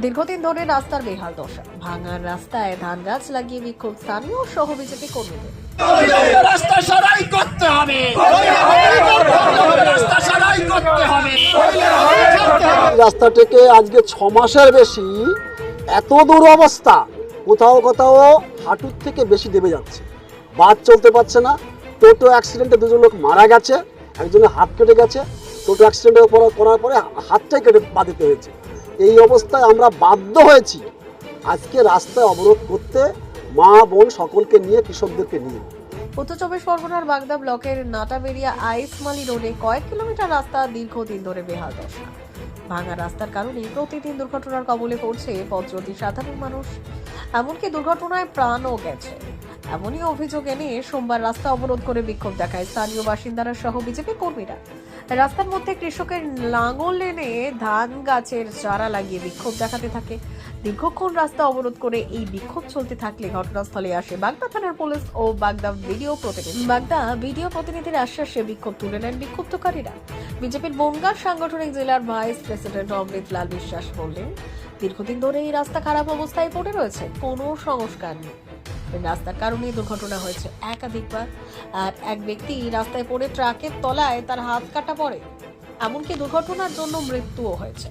দীর্ঘদিন ধরে রাস্তার বেহাল দশা। ভাঙার রাস্তায় ধান গাছ লাগিয়ে বিক্ষোভ স্থানীয় সহ বিজেপি কর্মীদের। রাস্তা সারাই করতে হবে। রাস্তা সারাই করতে হবে। রাস্তাটাকে আজকে ছ মাসের বেশি এত দূর অবস্থা কোথাও কোথাও হাঁটুর থেকে বেশি দেবে যাচ্ছে। বাস চলতে পারছে না টোটো অ্যাক্সিডেন্টে দুজন লোক মারা গেছে একজনের হাত কেটে গেছে টোটো অ্যাক্সিডেন্টে করার পরে হাতটাই কেটে দিতে হয়েছে। এই অবস্থায় আমরা বাধ্য হয়েছি আজকে রাস্তায় অবরোধ করতে মা, বোন সকলকে নিয়ে, কৃষকদেরকে নিয়ে। উত্তর চব্বিশ পরগনার বাগদা ব্লকের নাটাবেরিয়া আইসমালি রোডে কয়েক কিলোমিটার রাস্তা দীর্ঘদিন ধরে বেহাল দশা। ভাঙা রাস্তার কারণে প্রতিদিন দুর্ঘটনার কবলে পড়ছে পথচলতি সাধারণ মানুষ। এমনকি দুর্ঘটনায় প্রাণও গেছে। এমনই অভিযোগ এনে সোমবার রাস্তা অবরোধ করে বিক্ষোভ দেখায় স্থানীয় বাসিন্দারা সহ বিজেপি কর্মীরা। রাস্তার মধ্যে কৃষকের লাঙল এনে ধান গাছের চারা লাগিয়ে বিক্ষোভ দেখাতে থাকে। দীর্ঘক্ষণ রাস্তা অবরোধ করে এই বিক্ষোভ চলতে থাকলে ঘটনাস্থলে আসে বাগদা থানার পুলিশ ও বাগদা ভিডিও প্রতিনিধি। বাগদা ভিডিও প্রতিনিধির আশ্বাসে বিক্ষোভ তুলে নেন বিক্ষুব্ধকারীরা। বিজেপির বনগাঁ সাংগঠনিক জেলার ভাইস প্রেসিডেন্ট অমৃত লাল বিশ্বাস বললেন, দীর্ঘদিন ধরে এই রাস্তা খারাপ অবস্থায় পড়ে রয়েছে, কোনো সংস্কার নেই। রাস্তার কারণে দুর্ঘটনা হয়েছে একাধিকবার, আর এক ব্যক্তি রাস্তায় পড়ে ট্রাকের তলায় তার হাত কাটা পড়ে। এমনকি দুর্ঘটনার জন্য মৃত্যুও হয়েছে।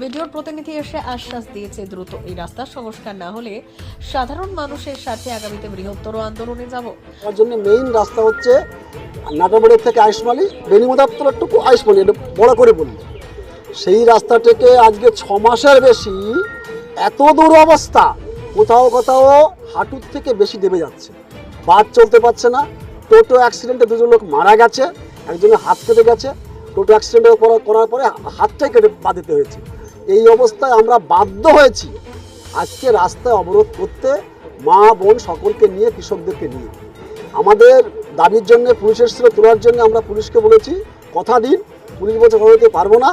ভিডিওর প্রতিনিধি এসে আশ্বাস দিয়েছে, দ্রুত এই রাস্তার সংস্কার না হলে সাধারণ মানুষের সাথে আগামীতে বৃহত্তর আন্দোলনে যাব। তার জন্য মেইন রাস্তা হচ্ছে নাটাবাড়ির থেকে আইসমালি বেনিমদাপ্তরটুকু আইসমালি এটা বড় করে বললি সেই রাস্তাটাকে আজকে ছ মাসের বেশি এত দূর অবস্থা, কোথাও কোথাও হাঁটুর থেকে বেশি দেবে যাচ্ছে। বাস চলতে পারছে না, টোটো অ্যাক্সিডেন্টে দুজন লোক মারা গেছে, একজনের হাত কেটে গেছে, টোটো অ্যাক্সিডেন্টে করার পরে হাতটাই কেটে পা দিতে হয়েছে। এই অবস্থায় আমরা বাধ্য হয়েছি আজকে রাস্তায় অবরোধ করতে মা, বোন সকলকে নিয়ে, কৃষকদেরকে নিয়ে। আমাদের দাবির জন্য, পুলিশের ছিল তোলার জন্য আমরা পুলিশকে বলেছি, কথা দিন, পুলিশ বলছে কথা দিতে পারব না।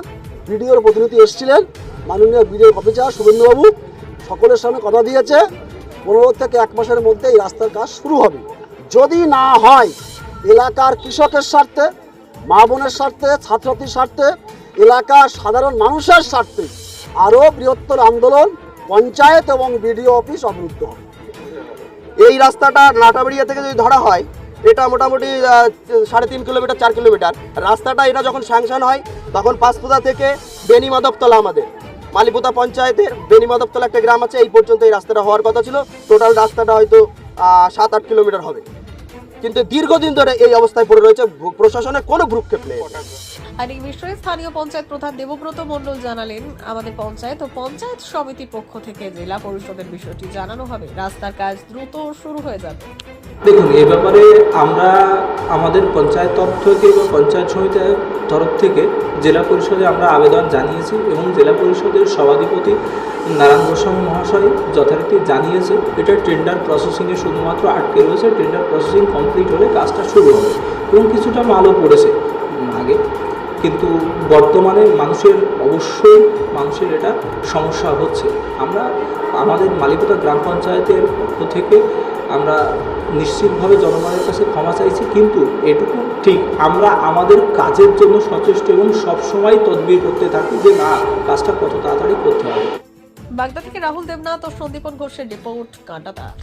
বিডিওর প্রতিনিধি এসেছিলেন, মাননীয় বিডিও অফিসার শুভেন্দুবাবু সকলের সামনে কথা দিয়েছে। পনেরো থেকে এক মাসের মধ্যে এই রাস্তার কাজ শুরু হবে। যদি না হয়, এলাকার কৃষকের স্বার্থে, মা বোনের স্বার্থে, ছাত্রছাত্রীর স্বার্থে এলাকার সাধারণ মানুষের স্বার্থে আরও বৃহত্তর আন্দোলন, পঞ্চায়েত এবং বিডিও অফিস অবরুদ্ধ হবে। এই রাস্তাটা নাটাবাড়িয়া থেকে যদি ধরা হয়, এটা মোটামুটি সাড়ে তিন কিলোমিটার, চার কিলোমিটার। রাস্তাটা এটা যখন স্যাংশন হয়, তখন পাঁচপুদা থেকে বেনি মাধবতলা আমাদের। মালিপুতা পঞ্চায়েতের বেনি মাধবতলা একটা গ্রাম আছে, এই পর্যন্ত এই রাস্তাটা হওয়ার কথা ছিল। টোটাল রাস্তাটা হয়তো সাত আট কিলোমিটার হবে। কিন্তু দীর্ঘদিন ধরে এই অবস্থায় পড়ে রয়েছে। প্রশাসনে প্রশাসনের কোনো ভ্রুক্ষেপ নেই। আর এই বিষয়ে স্থানীয় পঞ্চায়েত প্রধান দেবব্রত মণ্ডল জানালেন আমাদের পঞ্চায়েত ও পঞ্চায়েত সমিতির পক্ষ থেকে জেলা পরিষদের বিষয়টি জানানো হবে। রাস্তার কাজ দ্রুত শুরু হয়ে যাবে। দেখুন, এ ব্যাপারে আমরা আমাদের পঞ্চায়েত তরফ থেকে বা পঞ্চায়েত সমিতির তরফ থেকে জেলা পরিষদে আমরা আবেদন জানিয়েছি এবং জেলা পরিষদের সভাধিপতি নারায়ণ গোস্বামী মহাশয় যথারীতি জানিয়েছে, এটা টেন্ডার প্রসেসিংয়ে শুধুমাত্র আটকে রয়েছে টেন্ডার প্রসেসিং কমপ্লিট হলে কাজটা শুরু হবে এবং কিছুটা মালও পড়েছে। আগে কিন্তু বর্তমানে মানুষের, অবশ্যই মানুষের এটা সমস্যা হচ্ছে। আমরা আমাদের মালিকতা গ্রাম পঞ্চায়েতের পক্ষ থেকে আমরা নিশ্চিতভাবে জনগণের কাছে ক্ষমা চাইছি, কিন্তু এটুকু ঠিক, আমরা আমাদের কাজের জন্য সচেষ্ট এবং সবসময় তদবির করতে থাকি যে না, কাজটা কত তাড়াতাড়ি করতে হবে। বাগদা থেকে রাহুল দেবনাথ ও সন্দীপন ঘোষের রিপোর্ট, কাঁটাতার।